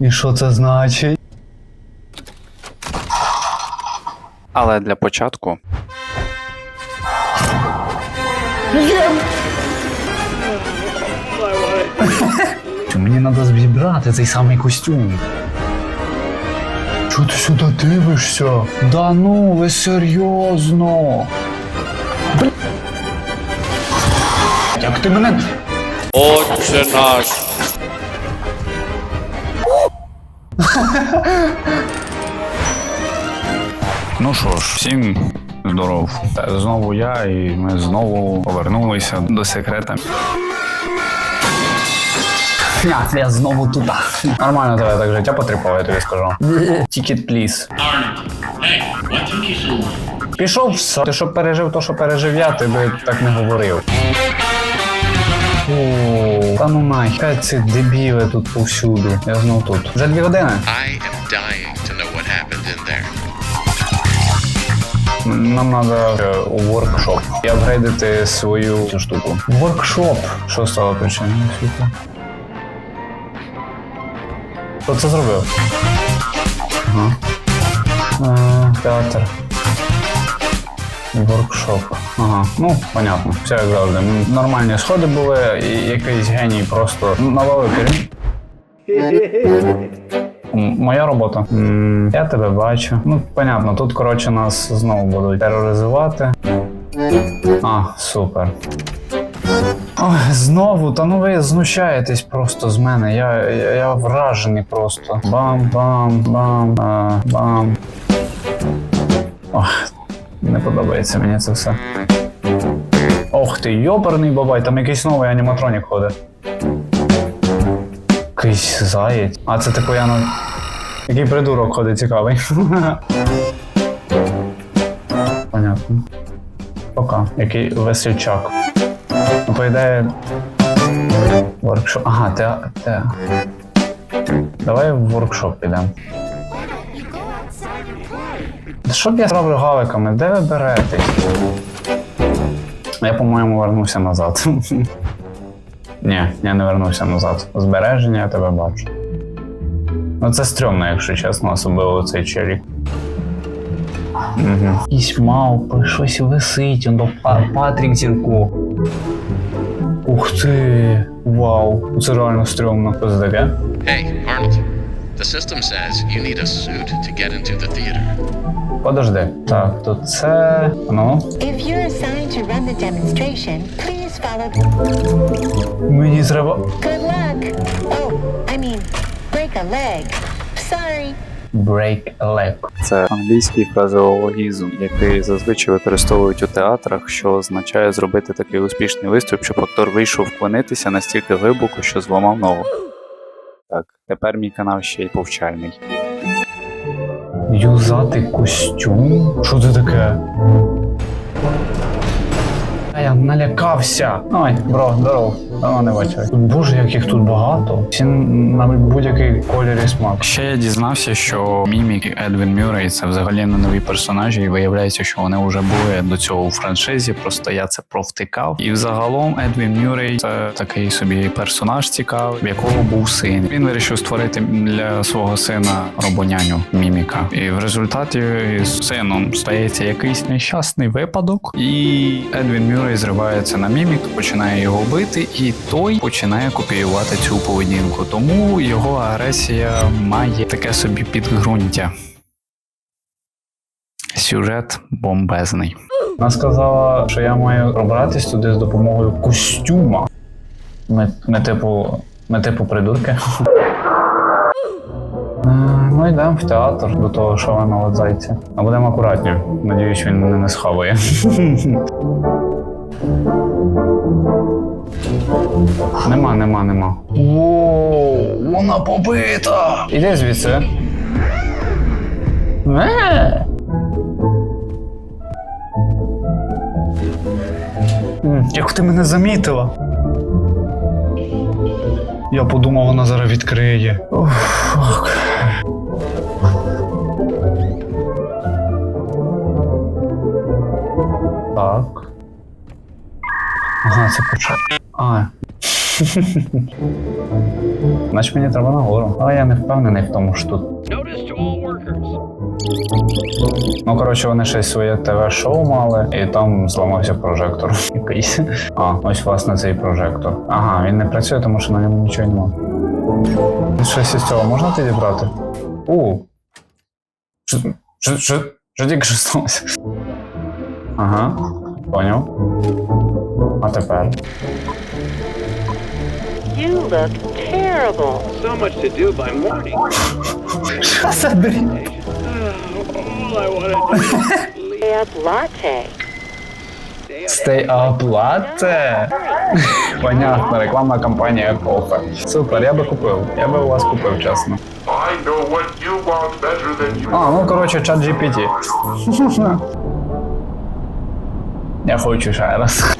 І що це значить? Але для початку мені треба зібрати цей самий костюм. Чого ти сюди дивишся? Да ну, ви серйозно. Як ти мене. Отче наш. Ну що ж, всім здоров. Знову я, і ми знову повернулися до секрета. Я, я знову туди. Нормально тебе так життя потріпало, я тобі скажу. Тікет, пліз. Пішов все. Ти щоб пережив то, що пережив я, ти би так не говорив. О, та ну нахер, ці дебіли тут повсюди. Я знов тут. Вже дві години. I am dying to know what happened in there. Нам треба у воркшоп і апгрейдити свою цю штуку. Воркшоп. Що стало причиною світла? Хто це зробив? Ага. Е, театр. Воркшоп. Ага, ну, понятно. Все як завжди. Нормальні сходи були, і якийсь геній просто навалив керів. Моя робота. Я тебе бачу. Ну, понятно, тут, коротше, нас знову будуть тероризувати. А, супер. Ой, знову, та ну ви знущаєтесь просто з мене. Я, я, я вражений просто. Бам-бам-бам, а, бам. Ох, не подобається мені це все. Ох ти, йоперний бабай, там якийсь новий аніматронік ходить. Якийсь заєць. А це типу я на. Який придурок ходить цікавий. Понятно. Пока. Який весельчак. Ну, по ідеї. Воркшоп. Ага, те. те. Давай в воркшоп підемо. Що б я зроблю галиками? Де ви беретесь? Я, по-моєму, вернувся назад. Ні, я не вернувся назад. Збереження я тебе бачу. Ну це стрьомно, якщо чесно, особливо цей челік. Угу. Якісь мавпи, щось висить, он до Патрік Зірко. Ух ти! Вау! Це реально стрьомно. Таке? Hey, Arnold. The system says you need a suit to get into the theater. Подожди. Так, то це. Ну. If you're assigned to run the demonstration, please follow. Мені треба. Good luck. Oh, I mean, break a leg. Sorry. Break a leg. Це англійський фразеологізм, який зазвичай використовують у театрах, що означає зробити такий успішний виступ, щоб актор вийшов вклонитися настільки глибоко, що зламав ногу. Так, тепер мій канал ще й повчальний. Юзати костюм? Що це таке? Я налякався. Ой, бро, здоров. Давно не бачив. Боже, як їх тут багато. Всі на будь-який колір і смак. Ще я дізнався, що Мімік і Едвін Мюррей це взагалі не нові персонажі, і виявляється, що вони вже були до цього у франшизі. Просто я це провтикав. І взагалом Едвін Мюррей це такий собі персонаж цікавий, в якого був син. Він вирішив створити для свого сина робоняню Міміка. І в результаті з сином стається якийсь нещасний випадок, і Едвін Мюррей зривається на мімік, починає його бити, і той починає копіювати цю поведінку. Тому його агресія має таке собі підґрунтя. Сюжет бомбезний. Вона сказала, що я маю пробратись туди з допомогою костюма. Ми, ми типу, ми типу придурки. Е, Ну, йдемо в театр до того шаленого зайця. А будемо акуратні. Надіюсь, він не схаває. Нема, нема, нема. Воу, вона побита! Іди звідси. Е! Як ти мене замітила? Я подумав, вона зараз відкриє. Фак. Так. Ага, це почав. Значить мені треба нагору. Але я не впевнений в тому, що тут. Ну, коротше, вони щось своє ТВ-шоу мали, і там зламався прожектор якийсь. А, ось власне цей прожектор. Ага, він не працює, тому що на ньому нічого немає. Щось із цього можна тоді брати? У. Що тільки що сталося? Ага, поняв. А тепер. You look terrible. So much to do by morning. All I want to do is Stay up latte. Stay up latte. Понятно, рекламна кампанія кофе. Супер, я би купив. Я би у вас купив, чесно. I know what you want better than you А, ну коротше, чат GPT. Я хочу ще раз.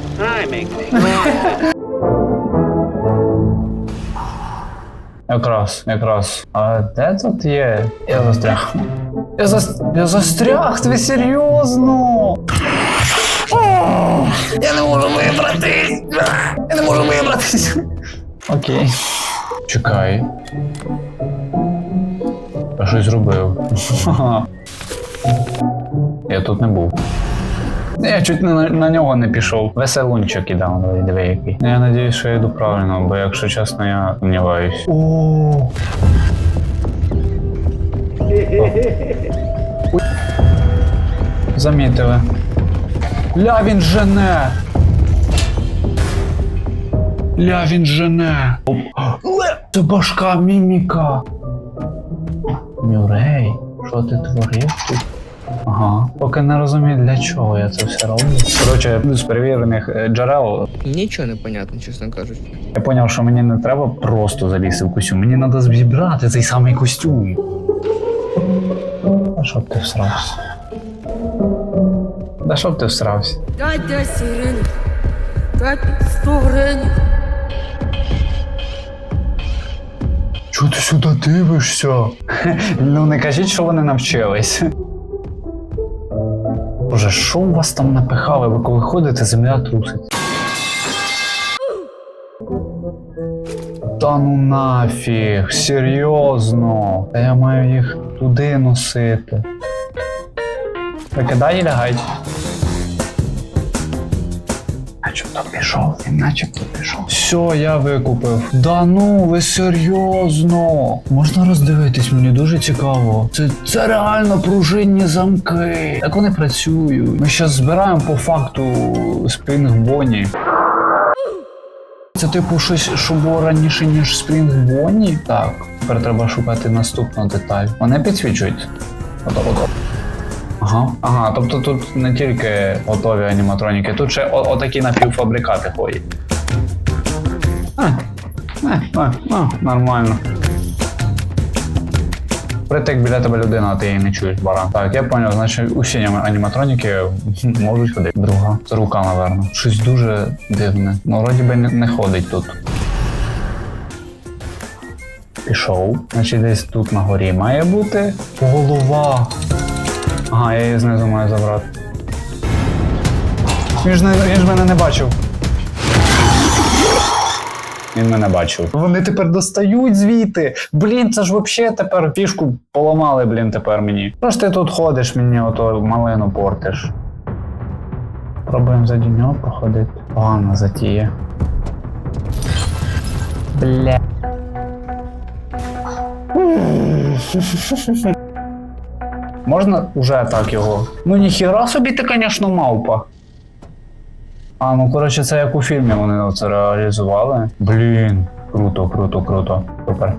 Якраз, якраз. А де тут є? Я застряг. Я, зас... я застряг, ти серйозно? Я не можу вибратись! Я не можу вибратись! Окей. Чекай. Я щось зробив. Я тут не був. Я чуть на, на нього не пішов. Веселунчик ідав, диви, який. Я надіюсь, що я йду правильно, бо якщо чесно, я сумніваюсь. О. Замітили. Ля він жене! Ля він жене! Ле! Це башка міміка! Мюрей, що ти творив тут? Ага. Поки не розумію, для чого я це все роблю. Коротше, з перевірених е, джерел Нічого не понятно, чесно кажучи. я зрозумів, що мені не треба просто залізти в костюм, мені треба зібрати цей самий костюм. А щоб ти всрався? Да щоб ти всрався? Дайте сирену. Дайте 100 гривень. Чого ти сюди дивишся? ну не кажіть, що вони навчились. Боже, що у вас там напихали? Ви коли ходите, земля трусить. Та ну нафіг, серйозно. Та я маю їх туди носити. Викидай і лягай. Начебто пішов, він начебто пішов. Все, я викупив. Да ну, ви серйозно. Можна роздивитись, мені дуже цікаво. Це, це реально пружинні замки. Як вони працюють? Ми зараз збираємо по факту Bonnie. Це типу щось, що було раніше, ніж Bonnie? Так, тепер треба шукати наступну деталь. Вони підсвічують. Ото. Ага, ага, тобто тут не тільки готові аніматроніки, тут ще о- отакі напівфабрикати ходять. А, е, а, нормально. Притик біля тебе людина, а ти її не чуєш, баран. Так, я поняв, значить усі аніма- аніматроніки можуть ходити. Друга. Це рука, напевно. Щось дуже дивне. Ну, вроді би не, не ходить тут. Пішов. Значить, десь тут на горі має бути. Голова. Ага, я її знизу маю забрати. Він ж, він ж мене не бачив. Він мене бачив. Вони тепер достають звідти. Блін, це ж взагалі тепер фішку поламали, блін, тепер мені. Що ж ти тут ходиш, мені ото малину портиш? Пробуємо за нього походити. Погана затія. Бля. Можна уже так його? Ну ніхіра собі ти, звісно, мавпа. А, ну коротше, це як у фільмі вони це реалізували. Блін, круто, круто, круто. Супер.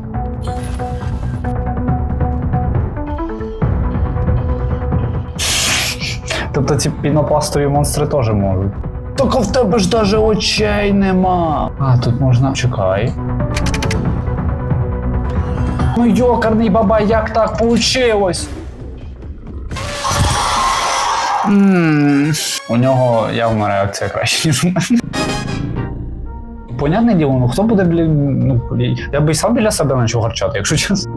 Тобто ці пінопластові монстри теж можуть. Так в тебе ж даже очей нема. А, тут можна. Чекай. Ну йокарний бабай, як так получилось? М, У нього явно реакція краще, ніж у мене. Понятне діло, ну хто буде, блін, ну, блін. Я би і сам біля себе почав гарчати, якщо чесно.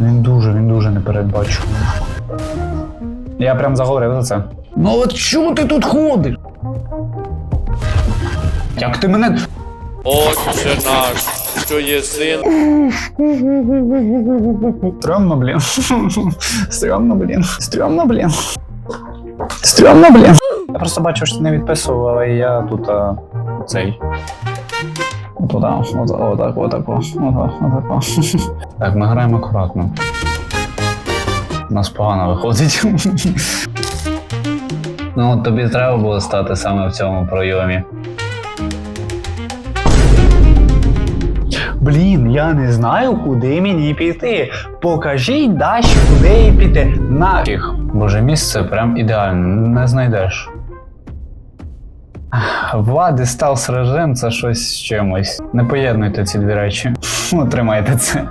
Він дуже, він дуже непередбачуваний. Я прям заговорив за це. Ну от чого ти тут ходиш? Як ти мене. Отче наш, що єси Стрьомно, блін. Стрьомно, блін. Стрьомно, блін. Стрьомно, блін. Я просто бачив, що ти не відписував, але я тут а, цей. Отуда, от, отак, отак, отак, отак. Так, ми граємо акуратно. У нас погано виходить. Ну, от тобі треба було стати саме в цьому пройомі. Блін, я не знаю, куди мені піти. Покажіть далі, куди піти. Нафіг. Боже, місце прям ідеально, не знайдеш. Влади стелс режим це щось з чимось. Не поєднуйте ці дві речі. Отримайте це.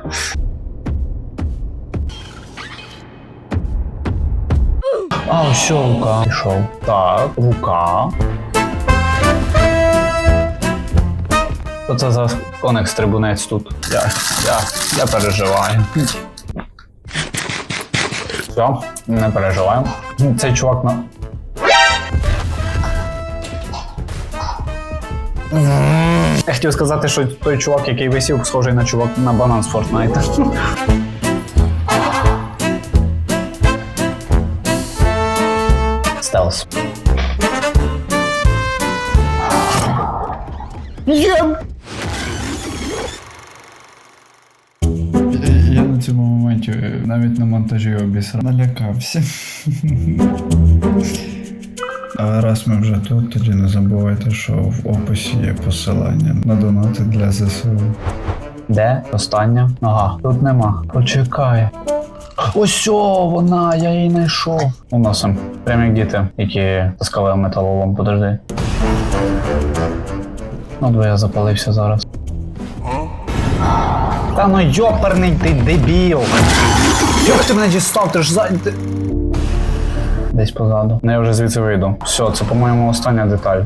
А, ось рука. Пішов. Так, рука. Що це за коник стрибунець тут? Я, я, я переживаю. Все, не переживаю. Цей чувак на. Я хотів сказати, що той чувак, який висів, схожий на чувак на банан з Фортнайта. Стелс. Є! Моменті е, навіть на монтажі обісра налякався. Але раз ми вже тут, тоді не забувайте, що в описі є посилання на донати для ЗСУ. Де? Остання? Ага, тут нема. Почекай. Ось вона, я її знайшов. Уносим. Прям як діти, які таскали металолом, подожди. Ну, бо я запалився зараз. Та ну йоперний ти дебіл! Як ти мене дістав? Ти ж за. Десь позаду. Ну, я вже звідси вийду. Все, це, по-моєму, остання деталь.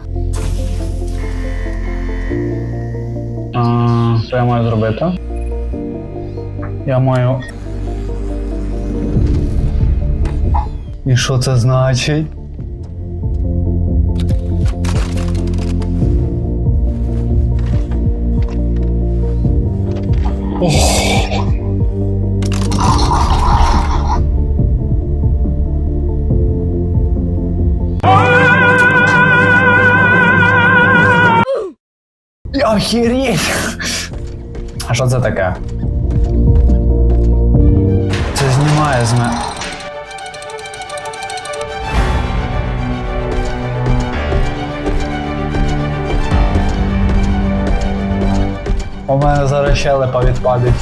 Що я маю зробити? Я маю. І що це значить? Охереть! А що це таке? Це знімає з. У мене зараз щелепа відпадить.